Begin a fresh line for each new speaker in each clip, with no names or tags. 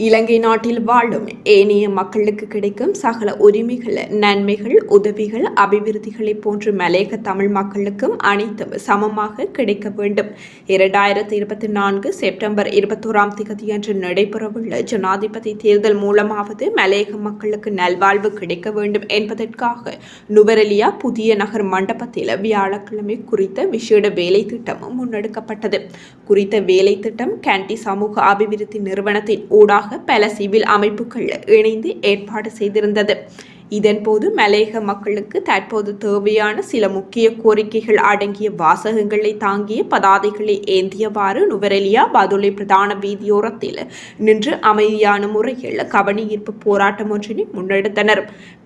இலங்கை நாட்டில் வாழும் ஏனைய மக்களுக்கு கிடைக்கும் சகல உரிமைகள் நன்மைகள் உதவிகள் அபிவிருத்திகளை போன்று மலையக தமிழ் மக்களுக்கும் அனைத்தும் சமமாக கிடைக்க வேண்டும். இரண்டாயிரத்தி இருபத்தி நான்கு செப்டம்பர் இருபத்தோராம் தேதியன்று நடைபெறவுள்ள ஜனாதிபதி தேர்தல் மூலமாவது மலையக மக்களுக்கு நல்வாழ்வு கிடைக்க வேண்டும் என்பதற்காக நுவரெலியா புதிய நகர் மண்டபத்தில் வியாழக்கிழமை குறித்த விசேட வேலை திட்டம் முன்னெடுக்கப்பட்டது. குறித்த வேலை திட்டம் கேண்டி சமூக அபிவிருத்தி நிறுவனத்தின் ஊடாக பல சிவில் அமைப்புகள் இணைந்து ஏற்பாடு செய்திருந்தது. இதன்போது மலையக மக்களுக்கு தற்போது தேவையான சில முக்கிய கோரிக்கைகள் அடங்கிய வாசகங்களை தாங்கிய பதாதைகளை ஏந்தியவாறு நுவரெலியா பதுளை பிரதான வீதியோரத்தில் நின்று அமைதியான முறையில் கவனியீர்ப்பு போராட்டம் ஒன்றினை முன்னெடுத்தனர்.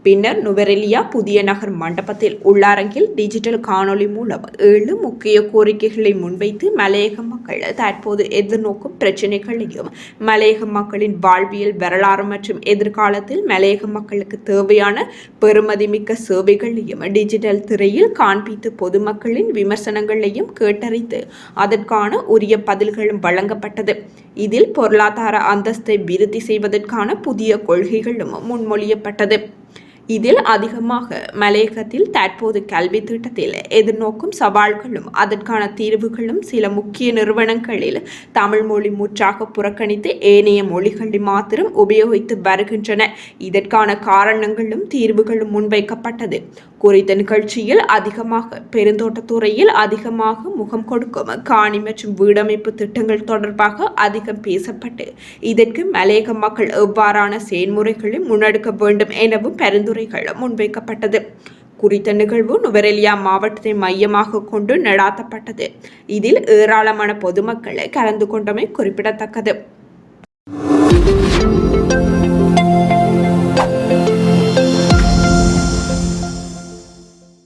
பின்னர் நுவரெலியா புதிய நகர் மண்டபத்தில் உள்ளரங்கில் டிஜிட்டல் காணொளி மூலம் ஏழு முக்கிய கோரிக்கைகளை முன்வைத்து மலையக மக்கள் தற்போது எதிர்நோக்கும் பிரச்சினைகளையும் மலையக மக்களின் வாழ்வியல் வரலாறு மற்றும் எதிர்காலத்தில் மலையக மக்களுக்கு தேவையான பெறுமதிமிக்க சேவைகளையும் டிஜிட்டல் திரையில் காண்பித்து பொதுமக்களின் விமர்சனங்களையும் கேட்டறிந்து அதற்கான உரிய பதில்களும் வழங்கப்பட்டது. இதில் பொருளாதார அந்தஸ்தை விருத்தி செய்வதற்கான புதிய கொள்கைகளும் முன்மொழியப்பட்டது. இதில் அதிகமாக மலையகத்தில் தற்போது கல்வி திட்டத்தில் எதிர்நோக்கும் சவால்களும் அதற்கான தீர்வுகளும் சில முக்கிய நிறுவனங்களில் தமிழ் மொழி முற்றாக புறக்கணித்து ஏனைய மொழிகளை மாத்திரம் உபயோகித்து வருகின்றன. இதற்கான காரணங்களும் தீர்வுகளும் முன்வைக்கப்பட்டது. குறித்த நிகழ்ச்சியில் அதிகமாக பெருந்தோட்டத்துறையில் அதிகமாக முகம் கொடுக்கும் காணி மற்றும் வீடமைப்பு திட்டங்கள் தொடர்பாக அதிகம் பேசப்பட்டு இதற்கு மலையக மக்கள் எவ்வாறான செயல்முறைகளை முன்னெடுக்க வேண்டும் எனவும் பரிந்துரைகள் முன்வைக்கப்பட்டது. குறித்த நிகழ்வு நுவரெலியா மாவட்டத்தை மையமாக கொண்டு நடாத்தப்பட்டது. இதில் ஏராளமான பொதுமக்கள் கலந்து கொண்டமை குறிப்பிடத்தக்கது.